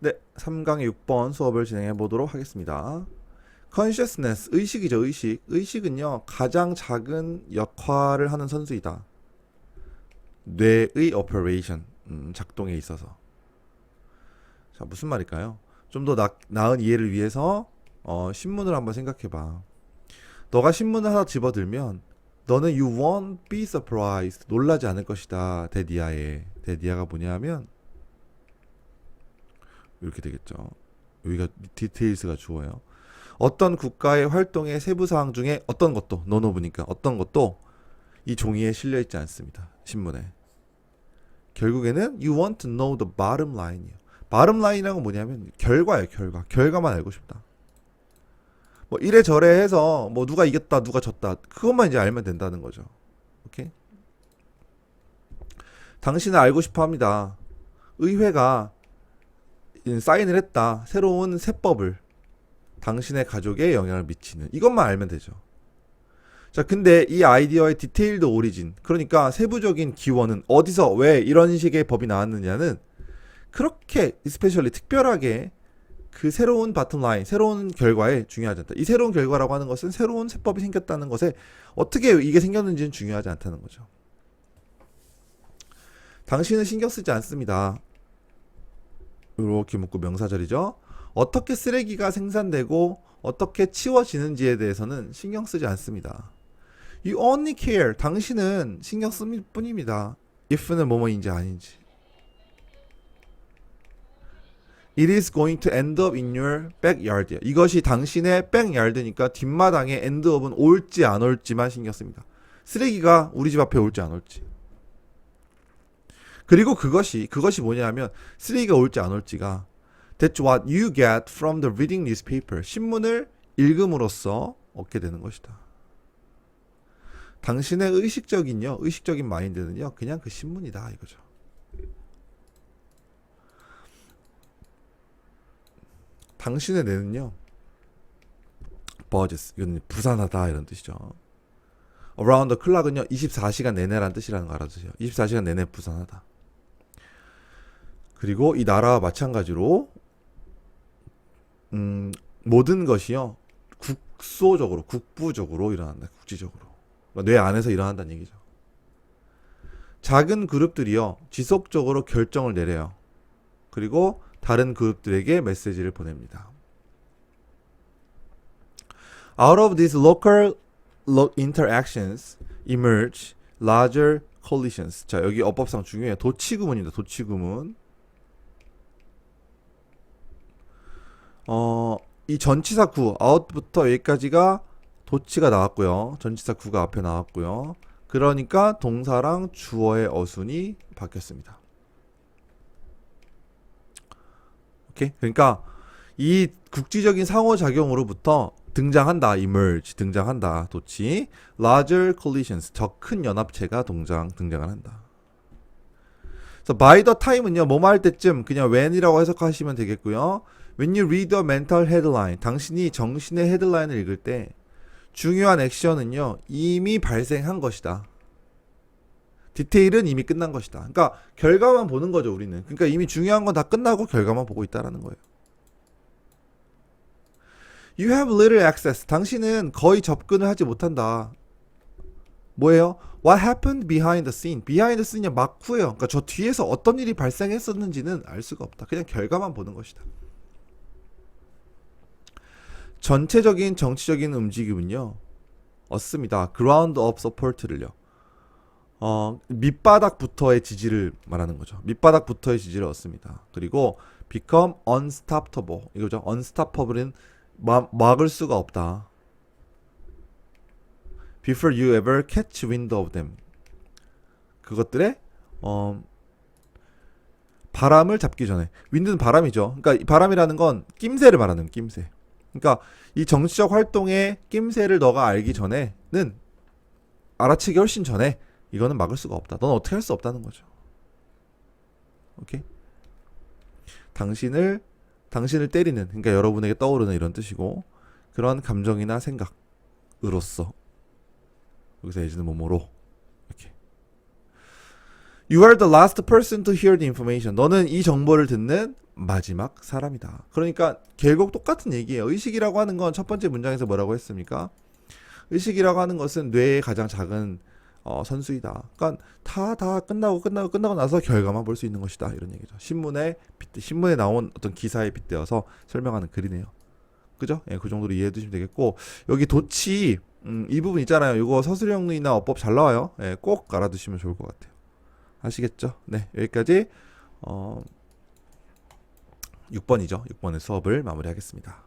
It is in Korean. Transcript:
네, 3강의 6번 수업을 진행해 보도록 하겠습니다. consciousness, 의식이죠, 의식. 의식은요, 가장 작은 역할을 하는 선수이다. 뇌의 operation, 음, 작동에 있어서. 자, 무슨 말일까요? 좀 더 나은 이해를 위해서, 어, 신문을 한번 생각해 봐. 너가 신문을 하나 집어들면, 너는 you won't be surprised. 놀라지 않을 것이다. 대디아에. 대디아가 뭐냐면, 이렇게 되겠죠. 여기가 디테일스가 주어요. 어떤 국가의 활동의 세부 사항 중에 어떤 것도 노노브니까 어떤 것도 이 종이에 실려 있지 않습니다. 신문에. 결국에는 you want to know the bottom line이에요. bottom line이라는 건 뭐냐면 결과예요, 결과. 결과만 알고 싶다. 뭐 이래 저래 해서 뭐 누가 이겼다, 누가 졌다. 그것만 이제 알면 된다는 거죠. 오케이? 당신은 알고 싶어 합니다. 의회가 사인을 했다. 새로운 세법을 당신의 가족에 영향을 미치는 이것만 알면 되죠. 자, 근데 이 아이디어의 디테일드 오리진, 그러니까 세부적인 기원은 어디서 왜 이런 식의 법이 나왔느냐는 그렇게 스페셜리 특별하게 그 새로운 바텀 라인, 새로운 결과에 중요하지 않다. 이 새로운 결과라고 하는 것은 새로운 세법이 생겼다는 것에 어떻게 이게 생겼는지는 중요하지 않다는 거죠. 당신은 신경 쓰지 않습니다. 이렇게 묶고 명사절이죠. 어떻게 쓰레기가 생산되고 어떻게 치워지는지에 대해서는 신경 쓰지 않습니다. You only care. 당신은 신경 쓸 뿐입니다. if는 뭐뭐인지 아닌지. It is going to end up in your backyard. 이것이 당신의 backyard니까 뒷마당에 end up은 올지 안 올지만 신경 씁니다. 쓰레기가 우리 집 앞에 올지 안 올지. 그리고 그것이 그것이 뭐냐면 쓰레기가 올지 안 올지가 That's what you get from the reading newspaper. 신문을 읽음으로써 얻게 되는 것이다. 당신의 의식적인요, 의식적인 마인드는요, 그냥 그 신문이다 이거죠. 당신의 뇌는요, budges 이건 부산하다 이런 뜻이죠. around the clock은요, 24시간 내내란 뜻이라는 거 알아두세요. 24시간 내내 부산하다. 그리고 이 나라와 마찬가지로 음, 모든 것이요 국소적으로 국부적으로 일어난다 국지적으로. 그러니까 뇌 안에서 일어난다는 얘기죠. 작은 그룹들이요 지속적으로 결정을 내려요. 그리고 다른 그룹들에게 메시지를 보냅니다. Out of these local lo- interactions emerge larger coalitions. 자 여기 어법상 중요해요. 도치구문입니다. 도치구문 어, 이 전치사 구 아웃부터 여기까지가 도치가 나왔고요. 전치사 구가 앞에 나왔고요. 그러니까 동사랑 주어의 어순이 바뀌었습니다. 오케이? 그러니까 이 국지적인 상호작용으로부터 등장한다. emerge 등장한다. 도치. larger collisions 더 큰 연합체가 동장 등장을 한다. 그래서 by the time은요. 뭐뭐 할 때쯤 그냥 when이라고 해석하시면 되겠고요. When you read a mental headline, 당신이 정신의 헤드라인을 읽을 때 중요한 액션은요 이미 발생한 것이다. 디테일은 이미 끝난 것이다. 그러니까 결과만 보는 거죠 우리는. 그러니까 이미 중요한 건 다 끝나고 결과만 보고 있다라는 거예요. You have little access. 당신은 거의 접근을 하지 못한다. 뭐예요? What happened behind the scene? behind the scene이 막후예요. 그러니까 저 뒤에서 어떤 일이 발생했었는지는 알 수가 없다. 그냥 결과만 보는 것이다. 전체적인 정치적인 움직임은요 얻습니다. ground of support를요. 어, 밑바닥부터의 지지를 말하는 거죠. 밑바닥부터의 지지를 얻습니다. 그리고 become unstoppable 이거죠. unstoppable은 막, 막을 수가 없다. before you ever catch wind of them 그것들의 어, 바람을 잡기 전에 윈드는 바람이죠. 그러니까 이 바람이라는 건 낌새를 말하는 낌새. 그러니까 이 정치적 활동의 낌새를 너가 알기 전에는 알아채기 훨씬 전에 이거는 막을 수가 없다. 넌 어떻게 할 수 없다는 거죠. 오케이? 당신을 당신을 때리는 그러니까 여러분에게 떠오르는 이런 뜻이고 그런 감정이나 생각으로서 여기서 예지는 뭐뭐로 이렇게 You are the last person to hear the information. 너는 이 정보를 듣는 마지막 사람이다. 그러니까 결국 똑같은 얘기예요. 의식이라고 하는 건 첫 번째 문장에서 뭐라고 했습니까? 의식이라고 하는 것은 뇌의 가장 작은 어, 선수이다. 그러니까 다 다 끝나고 끝나고 끝나고 나서 결과만 볼 수 있는 것이다. 이런 얘기죠. 신문에 빗대, 신문에 나온 어떤 기사에 빗대어서 설명하는 글이네요. 그죠? 예, 그 정도로 이해해 두시면 되겠고 여기 도치 음, 이 부분 있잖아요. 이거 서술형이나 어법 잘 나와요. 예, 꼭 알아두시면 좋을 것 같아요. 아시겠죠? 네, 여기까지 어 6번이죠. 6번의 수업을 마무리하겠습니다.